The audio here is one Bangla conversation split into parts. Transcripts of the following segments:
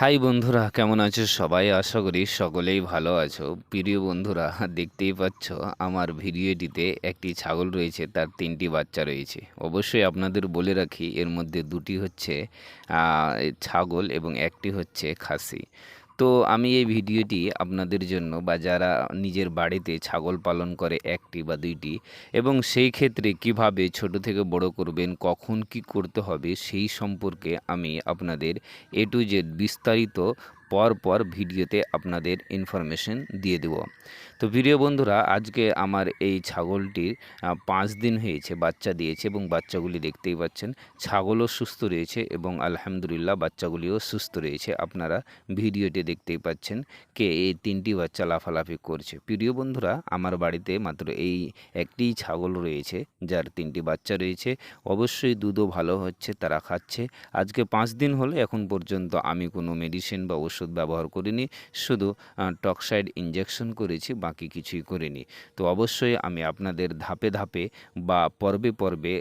হাই বন্ধুরা, কেমন আছো সবাই? আশা করি সকলেই ভালো আছো। প্রিয় বন্ধুরা, দেখতেই পাচ্ছ আমার ভিডিওটিতে একটি ছাগল রয়েছে, তার তিনটি বাচ্চা রয়েছে। অবশ্যই আপনাদের বলে রাখি, এর মধ্যে দুটি হচ্ছে ছাগল এবং একটি হচ্ছে খাসি। তো আমি এই ভিডিওটি আপনাদের জন্য বা যারা নিজের বাড়িতে ছাগল পালন করে একটি বা দুইটি এবং সেই ক্ষেত্রে কীভাবে ছোট থেকে বড় করবেন, কখন কি করতে হবে, সেই সম্পর্কে আমি আপনাদের এ টু জেড বিস্তারিত পর পর ভিডিওতে আপনাদের ইনফরমেশন দিয়ে দেব। তো প্রিয় বন্ধুরা, আজকে আমার এই ছাগলটির পাঁচ দিন হয়েছে বাচ্চা দিয়েছে এবং বাচ্চাগুলি দেখতেই পাচ্ছেন, ছাগলও সুস্থ রয়েছে এবং আলহামদুলিল্লাহ বাচ্চাগুলিও সুস্থ রয়েছে। আপনারা ভিডিওতে দেখতেই পাচ্ছেন কে এই তিনটি বাচ্চা লাফালাফি করছে। প্রিয় বন্ধুরা, আমার বাড়িতে মাত্র এই একটিই ছাগল রয়েছে, যার তিনটি বাচ্চা রয়েছে। অবশ্যই দুধও ভালো হচ্ছে, তারা খাচ্ছে। আজকে পাঁচ দিন হলো, এখন পর্যন্ত আমি কোনো মেডিসিন বা ওষুধ ব্যবহার করিনি, শুধু টক্সাইড ইঞ্জেকশন করেছি, বাকি কিছুই করিনি। তো অবশ্যই আমি আপনাদের ধাপে ধাপে বা পর্বে পর্বে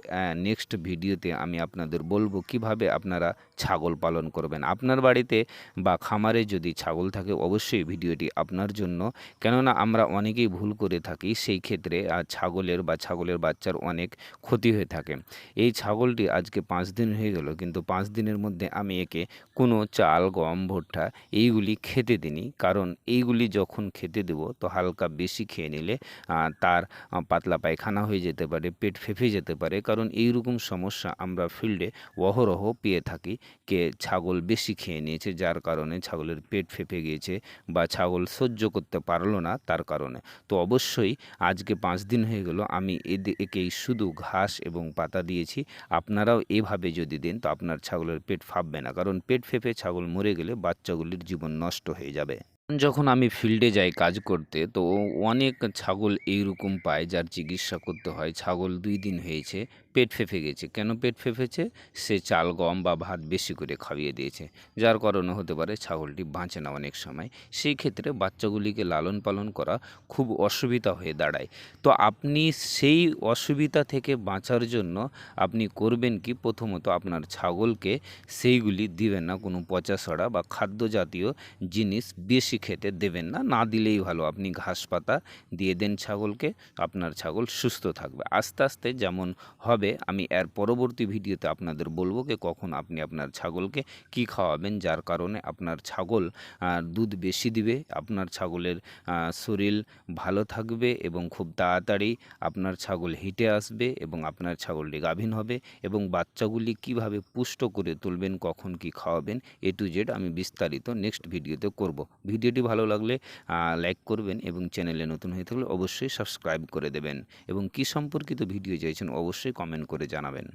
নেক্সট ভিডিওতে আমি আপনাদের বলব কীভাবে আপনারা ছাগল পালন করবেন। আপনার বাড়িতে বা খামারে যদি ছাগল থাকে, অবশ্যই ভিডিওটি আপনার জন্য। কেননা আমরা অনেকেই ভুল করে থাকি, সেই ক্ষেত্রে ছাগলের বা ছাগলের বাচ্চার অনেক ক্ষতি হয়ে থাকে। এই ছাগলটি আজকে পাঁচ দিন হয়ে গেল, কিন্তু পাঁচ দিনের মধ্যে আমি একে কোনো চাল, গম, ভুট্টা এইগুলি খেতে দিইনি কারণ এইগুলি যখন খেতে দেব, তো হালকা বেশি খেয়ে নিলে তার পাতলা পায়খানা হয়ে যেতে পারে, পেট ফেঁপে যেতে পারে। কারণ এই রকম সমস্যা আমরা ফিল্ডে অহরহ পেয়ে থাকি, কে ছাগল বেশি খেয়ে নিয়েছে, যার কারণে ছাগলের পেট ফেঁপে গিয়েছে বা ছাগল সহ্য করতে পারল না তার কারণে। তো অবশ্যই আজকে পাঁচ দিন হয়ে গেল, আমি একেই শুধু ঘাস এবং পাতা দিয়েছি। আপনারাও এভাবে যদি দেন, তো আপনার ছাগলের পেট ফাঁপবে না। কারণ পেট ফেঁপে ছাগল মরে গেলে বাচ্চাগুলির জীবন নষ্ট হয়ে যাবে। যখন আমি ফিল্ডে যাই কাজ করতে, তো অনেক ছাগল এইরকম পায় যার চিকিৎসা করতে হয়। ছাগল দুই দিন হয়েছে পেট ফেঁপে গেছে। কেন পেট ফেঁপেছে? সে চাল, গম বা ভাত বেশি করে খাইয়ে দিয়েছে। যার কারণে হতে পারে ছাগলটি বাঁচে না অনেক সময়। সেই ক্ষেত্রে বাচ্চাগুলিকে লালন পালন করা খুব অসুবিধা হয়ে দাঁড়ায়। তো আপনি সেই অসুবিধা থেকে বাঁচার জন্য আপনি করবেন কি? প্রথমত আপনার ছাগলকে সেইগুলি দিবেন না। কোনো পচা সড়া বা খাদ্য জাতীয় জিনিস বেশি খেতে দেবেন না। না দিলেই ভালো। আপনি ঘাস পাতা দিয়ে দেন ছাগলকে। আপনার ছাগল সুস্থ থাকবে। আস্তে আস্তে যেমন হবে আমি এর পরবর্তী ভিডিওতে আপনাদের বলব যে কখন আপনি আপনার ছাগলকে কি খাওয়াবেন, যার কারণে আপনার ছাগল দুধ বেশি দিবে, আপনার ছাগলের শরীর ভালো থাকবে এবং খুব তাড়াতাড়ি আপনার ছাগল হিটে আসবে এবং আপনার ছাগলটি গাভীন হবে এবং বাচ্চাগুলি কীভাবে পুষ্ট করে তুলবেন, কখন কি খাওয়াবেন, এ টু জেড আমি বিস্তারিত নেক্সট ভিডিওতে করব। ভিডিওটি ভালো লাগলে লাইক করবেন এবং চ্যানেলে নতুন হয়ে থাকলে অবশ্যই সাবস্ক্রাইব করে দেবেন। এবং কি সম্পর্কিত ভিডিও চাইছেন অবশ্যই কমেন্ট করে জানাবেন।